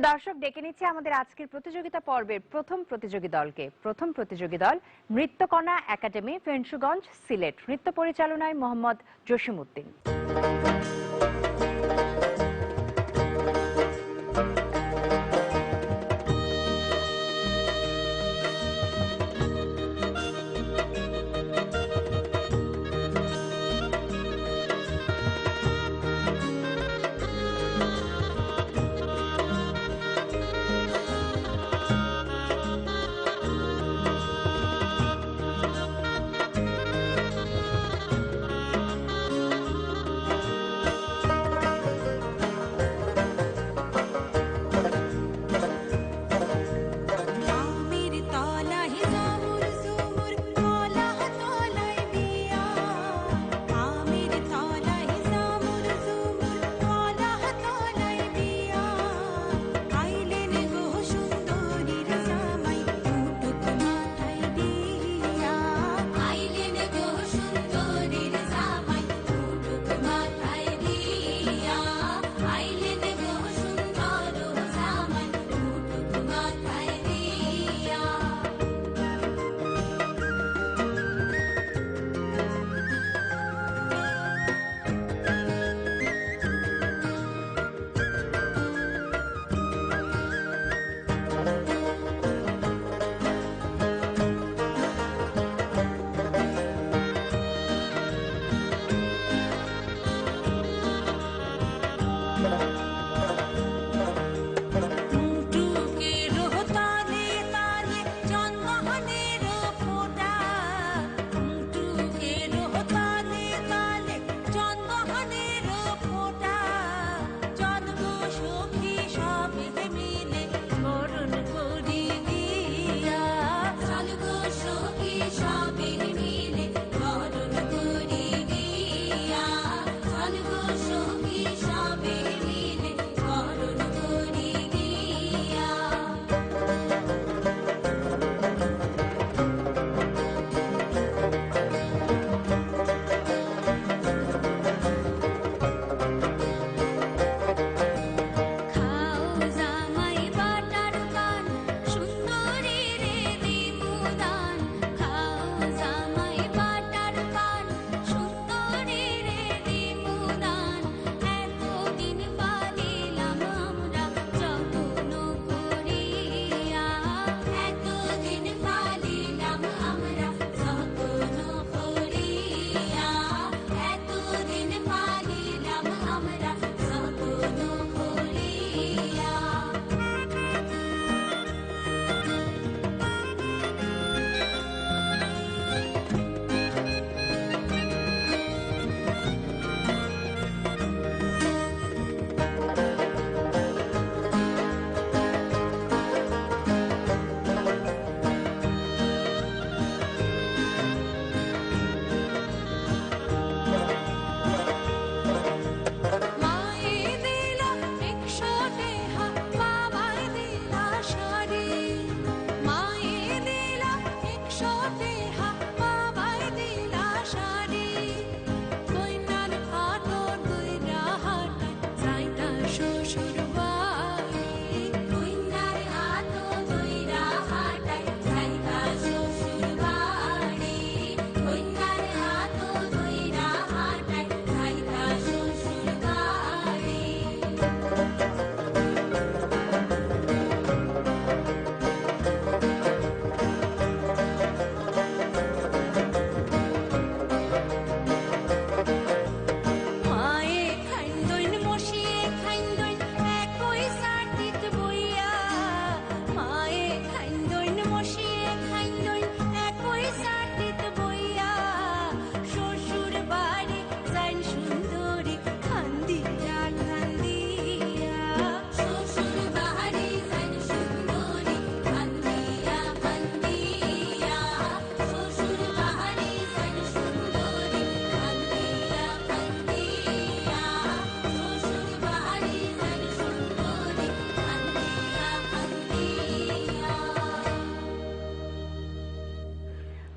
প্রিয় দর্শক, ডেকে নিচ্ছে আমাদের আজকের প্রতিযোগিতা পর্বের প্রথম প্রতিযোগী দলকে। প্রথম প্রতিযোগী দল, নৃত্যকণা একাডেমি, ফেন্সুগঞ্জ, সিলেট। নৃত্য পরিচালনায় মোহাম্মদ জসিমউদ্দিন।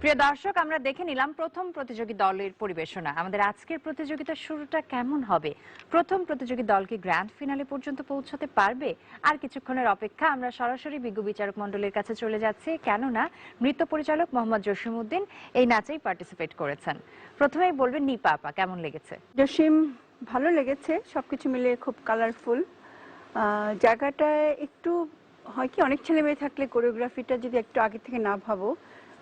প্রিয় দর্শক, আমরা দেখে নিলাম প্রথম প্রতিযোগী দলের পরিবেশনা। আমাদের আজকের প্রতিযোগিতার শুরুটা কেমন হবে? প্রথম প্রতিযোগী দল কি গ্র্যান্ড ফিনালে পর্যন্ত পৌঁছতে পারবে? আর কিছুক্ষণের অপেক্ষা, আমরা সরাসরি বিজ্ঞ বিচারক মণ্ডলীর কাছে চলে যাচ্ছি। কেননা নৃত্য পরিচালক মোহাম্মদ জসিমউদ্দিন এই নাচেই পার্টিসিপেট করেছেন। প্রথমেই বলবেন, নিপা আপা, কেমন লেগেছে? জসিম, ভালো লেগেছে। সবকিছু মিলে খুব কালারফুল জায়গাটা একটু হয় কি, অনেক ছেলে মেয়ে থাকলে কোরিওগ্রাফিটা যদি একটু আগে থেকে না ভাবো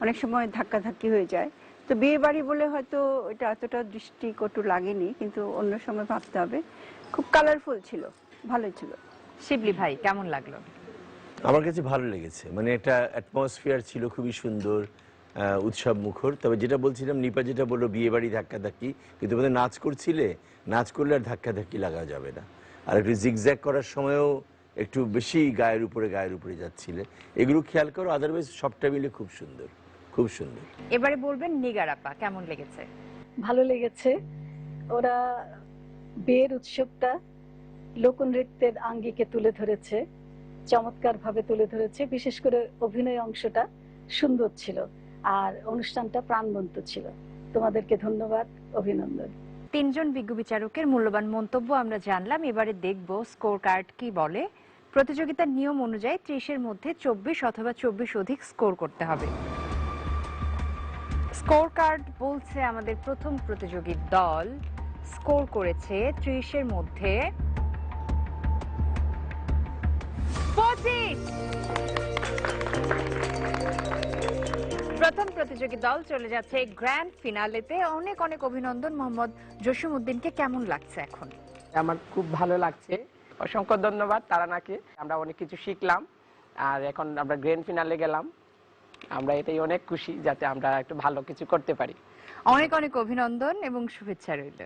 অনেক সময় ধাক্কাধাক্কি হয়ে যায়। তো বিয়ে বাড়ি বলে হয়তো এটা এতটা দৃষ্টিকটু লাগেনি কিন্তু অন্য সময় ভাবতে হবে। খুব কালারফুল ছিল ভালোই ছিল। শিবলি ভাই কেমন লাগল? আমার কাছে ভালো লেগেছে। মানে একটা অ্যাটমসফিয়ার ছিল খুবই সুন্দর উৎসব মুখর। তবে যেটা বলছিলাম নিপা যেটা বলল বিয়ে বাড়ি ধাক্কাধাক্কি। কিন্তু তোমাদের নাচ করছিলে নাচ করলে আর ধাক্কাধাক্কি লাগা যাবে না। আর একটু জিগজ্যাগ করার সময়ও একটু বেশি গায়ের উপরে গায়ের উপরে যাচ্ছিলে। এগুলো খেয়াল করো আদারওয়াইজ সবটা মিলে খুব সুন্দর। খুব সুন্দর। এবারে বলবেন নিগার আপা কেমন লেগেছে? ভালো লেগেছে। ওরা বিয়ের উৎসবটা লোকনৃত্যের আঙ্গিকে তুলে ধরেছে চমৎকার ভাবে তুলে ধরেছে বিশেষ করে অভিনয় অংশটা সুন্দর ছিল আর অনুষ্ঠানটা প্রাণবন্ত ছিল। তোমাদেরকে ধন্যবাদ অভিনন্দন। তিনজন বিজ্ঞ বিচারকের মূল্যবান মন্তব্য আমরা জানলাম এবারে দেখব স্কোর কার্ড কি বলে। প্রতিযোগিতার নিয়ম অনুযায়ী ত্রিশের মধ্যে চব্বিশ অথবা চব্বিশ অধিক স্কোর করতে হবে। স্কোর কার্ড বলছে আমাদের প্রথম প্রতিযোগী দল। স্কোর করেছে ত্রিশের মধ্যে প্রথম প্রতিযোগী দল চলে যাচ্ছে গ্র্যান্ড ফিনালেতে। অনেক অনেক অভিনন্দন মোহাম্মদ জসিম উদ্দিনকে কেমন লাগছে এখন? আমার খুব ভালো লাগছে। অসংখ্য ধন্যবাদ তারানাকে আমরা অনেক কিছু শিখলাম। আর এখন আমরা গ্র্যান্ড ফিনালে গেলাম। আমরা এটাই অনেক খুশি যাতে আমরা একটু ভালো কিছু করতে পারি অনেক অনেক অভিনন্দন এবং শুভেচ্ছা রইল